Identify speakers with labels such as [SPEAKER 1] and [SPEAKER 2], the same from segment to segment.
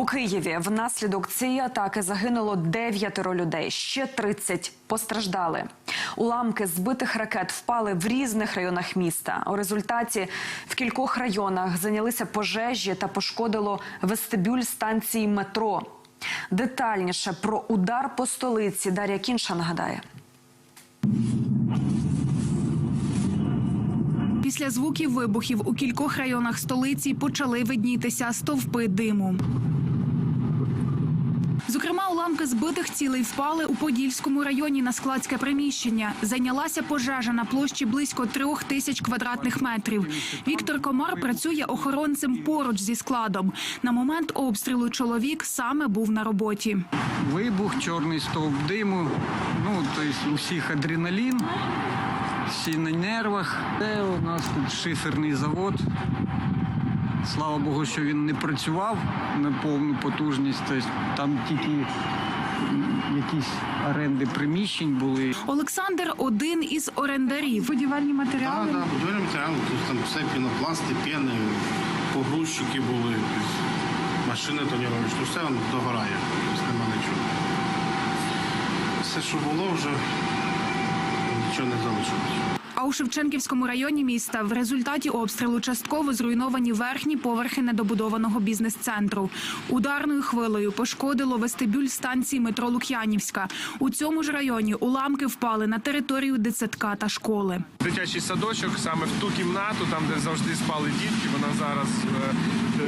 [SPEAKER 1] У Києві внаслідок цієї атаки загинуло дев'ятеро людей. Ще 30 постраждали. Уламки збитих ракет впали в різних районах міста. У результаті в кількох районах зайнялися пожежі та пошкодило вестибюль станції метро. Детальніше про удар по столиці Дар'я Кінша нагадає.
[SPEAKER 2] Після звуків вибухів у кількох районах столиці почали виднітися стовпи диму. Зокрема, уламки збитих цілей впали у Подільському районі на складське приміщення. Зайнялася пожежа на площі близько трьох тисяч квадратних метрів. Віктор Комар працює охоронцем поруч зі складом. На момент обстрілу чоловік саме був на роботі.
[SPEAKER 3] Вибух, чорний стовп диму. Ну, тобто у всіх адреналін, всі на нервах. Це у нас тут шиферний завод. Слава Богу, що він не працював на повну потужність. Тобто там тільки якісь оренди приміщень були.
[SPEAKER 2] Олександр один із орендарів. Будівельні
[SPEAKER 4] Так,
[SPEAKER 2] матеріали.
[SPEAKER 4] так, будівельні матеріали, тут там все пінопласти, піни, погрузчики були, тобто машини тонірович, ну все воно догорає, тобто нема нічого. Все, що було, вже нічого не залишилось.
[SPEAKER 2] У Шевченківському районі міста в результаті обстрілу частково зруйновані верхні поверхи недобудованого бізнес-центру. Ударною хвилею пошкодило вестибюль станції метро Лук'янівська. У цьому ж районі уламки впали на територію дитсадка та школи.
[SPEAKER 5] Дитячий садочок саме в ту кімнату, там де завжди спали дітки. Вона зараз е,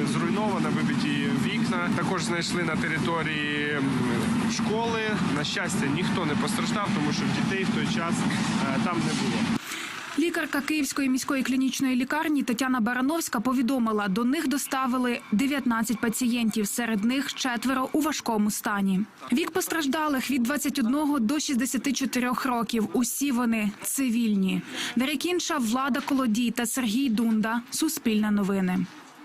[SPEAKER 5] е, зруйнована, вибиті вікна. Також знайшли на території школи. На щастя, ніхто не постраждав, тому що дітей в той час е, там не було.
[SPEAKER 2] Лікарка Київської міської клінічної лікарні Тетяна Барановська повідомила, до них доставили 19 пацієнтів, серед них четверо у важкому стані. Вік постраждалих від 21 до 64 років. Усі вони цивільні. Дар'я Кінша, Влада Колодій та Сергій Дунда. Суспільне новини.